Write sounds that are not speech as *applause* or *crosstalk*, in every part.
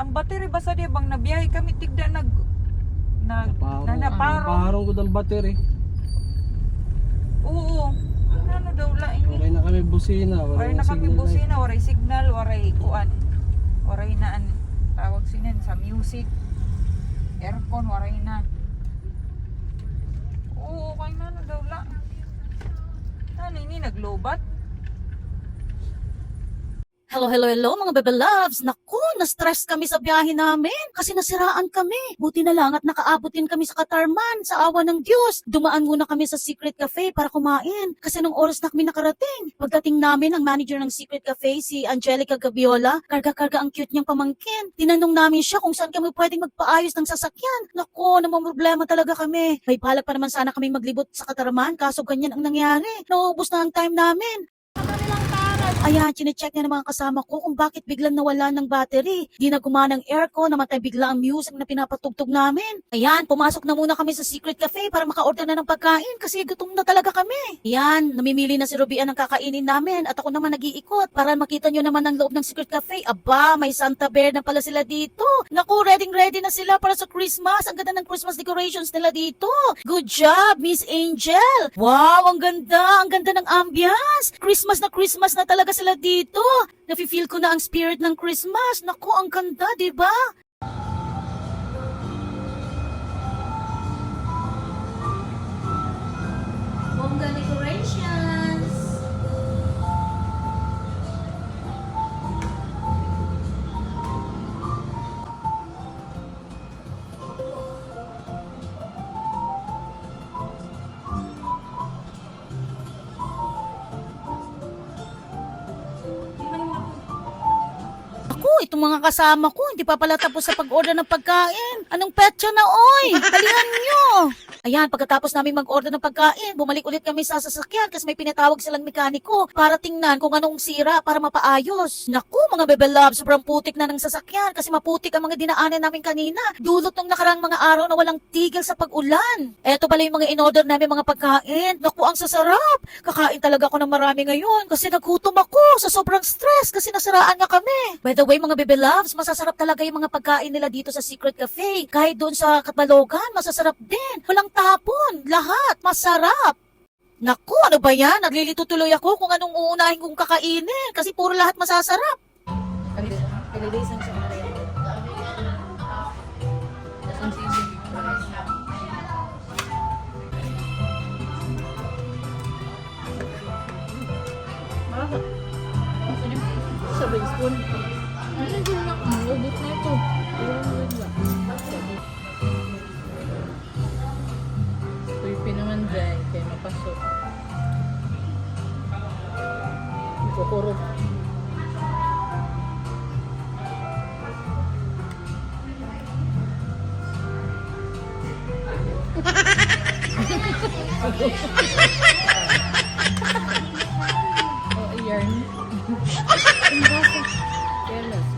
ang battery basta di bang nabiyahe kami tigda nag nag na naparong. Naparong ko ng battery. Oo. Ano daw la ini? Waray na kami busina. Waray na kami light. busina, waray signal, waray kuan. Waray na an tawag sinan sa music. Aircon waray na. Oo, kay na ano daw la. Ano ini naglobat? Hello, hello, hello mga bebe loves. Naku, na-stress kami sa biyahe namin kasi nasiraan kami. Buti na lang at nakaabot din kami sa Katarman sa awa ng Diyos. Dumaan muna kami sa Secret Cafe para kumain kasi nung oras na kami nakarating. Pagdating namin, ang manager ng Secret Cafe, si Angelica Gabiola, karga-karga ang cute niyang pamangkin. Tinanong namin siya kung saan kami pwedeng magpaayos ng sasakyan. Naku, namang problema talaga kami. May balak pa naman sana kami maglibot sa Katarman kaso ganyan ang nangyari. Naubos na ang time namin. Ayan, chinecheck na ng mga kasama ko kung bakit biglang nawala ng battery. Di na gumana ang aircon, namatay bigla ang music na pinapatugtog namin. Ayan, pumasok na muna kami sa Secret Cafe para maka-order na ng pagkain kasi gutom na talaga kami. Ayan, namimili na si Rubian ng kakainin namin at ako naman nag-iikot para makita nyo naman ang loob ng Secret Cafe. Aba, may Santa Bear na pala sila dito. Naku, ready ready na sila para sa Christmas. Ang ganda ng Christmas decorations nila dito. Good job, Miss Angel. Wow, ang ganda. Ang ganda ng ambience. Christmas na Christmas na talaga sila dito. Nafe-feel ko na ang spirit ng Christmas. Naku, ang ganda, di ba? Itong mga kasama ko, hindi pa pala tapos sa pag-order ng pagkain. Anong petsa na, oy? Halihan nyo! Ayan, pagkatapos namin mag-order ng pagkain, bumalik ulit kami sa sasakyan kasi may pinatawag silang mekaniko para tingnan kung anong sira para mapaayos. Naku, mga bebe love, sobrang putik na ng sasakyan kasi maputik ang mga dinaanan namin kanina. Dulot ng nakarang mga araw na walang tigil sa pag-ulan. Eto pala yung mga in-order namin mga pagkain. Naku, ang sasarap! Kakain talaga ako ng marami ngayon kasi nagutom ako sa sobrang stress kasi nasiraan nga kami. By the way, mga bebe loves, masasarap talaga yung mga pagkain nila dito sa Secret Cafe. Kahit doon sa Katbalogan, masasarap din. Walang tapon, lahat, masarap. Naku, ano ba yan? Naglilito tuloy ako kung anong uunahin kong kakainin kasi puro lahat masasarap. Kalilisan siya na rin. Sabay spoon. Ano yung nak? Ubus na ito. Mo rin ba? Kukurot. Oh, yarn. Careless.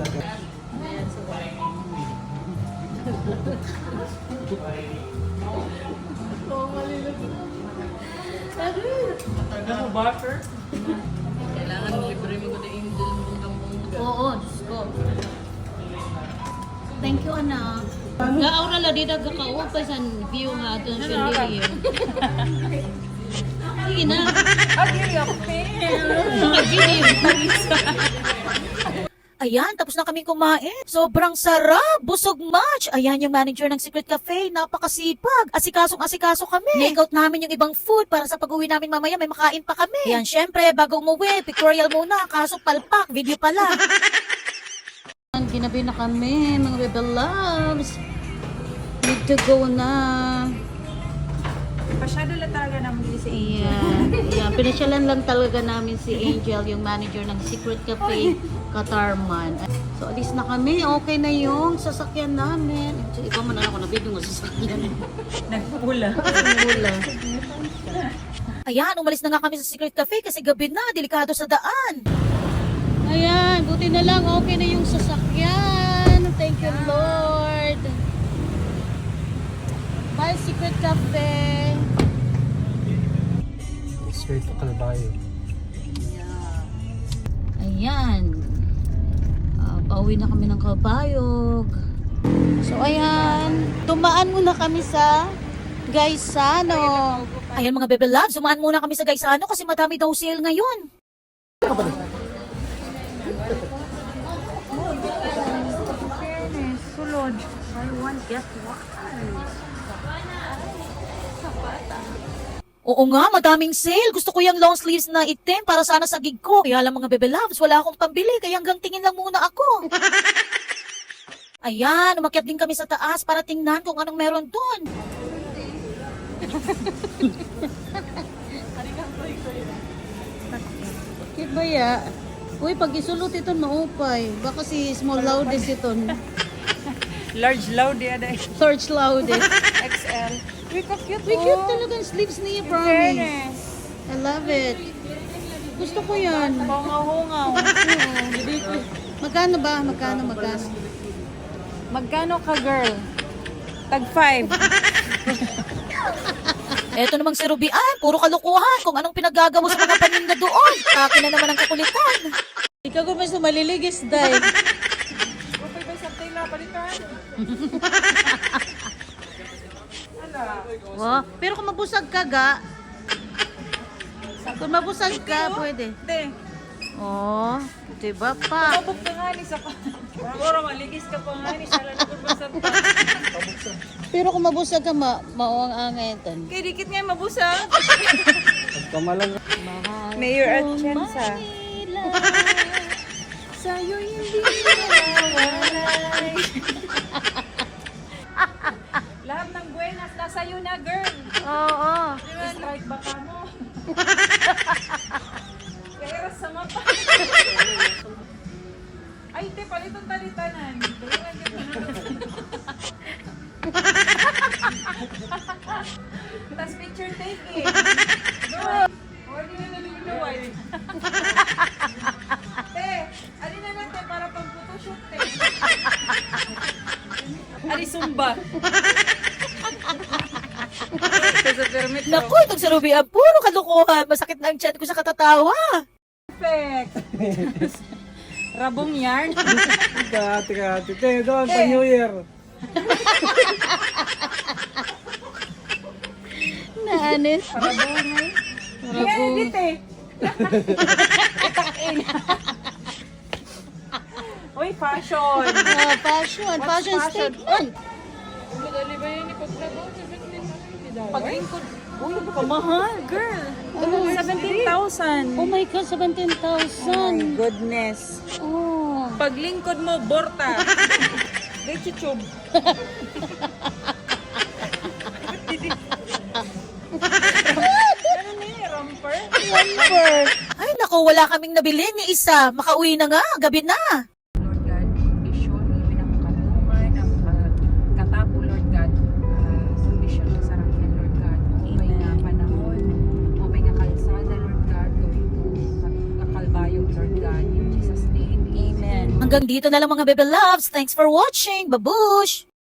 Taga. Ayan, so Oo, Ano mo butter? Kailangan libre mo ko na angel mong mongga. Oo, Diyos ko. Thank you, anak. Ga-aura la di daga ka pa sa view nga aton siya diri. Sige na. Ah, dili ako. Video. Ayan, tapos na kami kumain. Sobrang sarap. Busog much. Ayan yung manager ng Secret Cafe. Napakasipag. Asikasong-asikaso kami. Take out namin yung ibang food para sa pag-uwi namin mamaya may makain pa kami. Ayan, syempre, bago umuwi, pictorial muna. Kaso palpak, video pala. *laughs* Ginabi na kami, mga bebe loves. Need to go na. Pasyado lang talaga naman din si Ayan. Ayan. Pinasyalan lang talaga namin si Angel, yung manager ng Secret Cafe, Katarman. So, alis na kami. Okay na yung sasakyan namin. So, ikaw man ako, nabibing mo sasakyan. Nagpula. Wala. Ayan, umalis na nga kami sa Secret Cafe kasi gabi na, delikado sa daan. Ayan, buti na lang, okay na yung sasakyan. Thank you, Lord. Bye, Secret Cafe. Straight to Calvario. Ayan. Pauwi na kami ng Kabayog. So ayan, tumaan muna kami sa Gaisano. Ayan mga bebe loves, tumaan muna kami sa Gaisano kasi madami daw sale ngayon. Sulod. Buy one, get one. Oo nga, madaming sale. Gusto ko yung long sleeves na itim para sana sa gig ko. Kaya lang mga bebe loves, wala akong pambili. Kaya hanggang tingin lang muna ako. *laughs* Ayan, umakyat din kami sa taas para tingnan kung anong meron dun. Kit ba ya? Uy, pag isulot ito maupay. Baka si small loudest ito. Large loud yan. Large loudest. *laughs* XL. Uy, ka-cute Uy, cute talaga ang sleeves niya, promise. I love it. Gusto ko yan. Hongaw-hongaw. Magkano ba? Magkano, magkano? Magkano ka, girl? Tag 5. *laughs* Eto namang si Rubian, puro kalukuhan kung anong pinaggagawa sa mga paninda doon. Akin na naman ang kakulitan. Ikaw kung mas maliligis, day. Upay *laughs* ba sa tela palitan? *laughs* Wow. Pero kung mabusag ka, ga. Kung mabusag ka, pwede. Te, Oh, diba pa? mabog ka nga ni sa pa. Siguro maligis ka pa nga ni sa lalakot ba sa pa. Pero kung mabusag ka, ma mauang angetan. Kaya dikit nga mabusa. Kamalang. Mayor at Chensa. Sa'yo hindi nawawalay. Nasa iyo na, girl. Oo. Strike ba ka mo? *laughs* Naku, itong si Rubian, puro kalukuhan. Masakit na ang chat ko sa katatawa. Perfect. *laughs* Rabong yarn. Kati, kati. Te, doon, pa New Year. *laughs* Naanis. Rabong ay. Yan, edit eh. Uy, fashion. Ah, fashion. What's Fashion fashion? statement. Paglingkod. Uy, kamahal, girl. 17,000. Oh my God, Oh my 17,000. goodness. Oh. Paglingkod mo, borta. Gay chuchub. Ano ni, romper? Ay, naku, wala kaming nabili ni isa. Makauwi na nga, gabi na. Hanggang dito na lang mga bebe loves. Thanks for watching. Babush!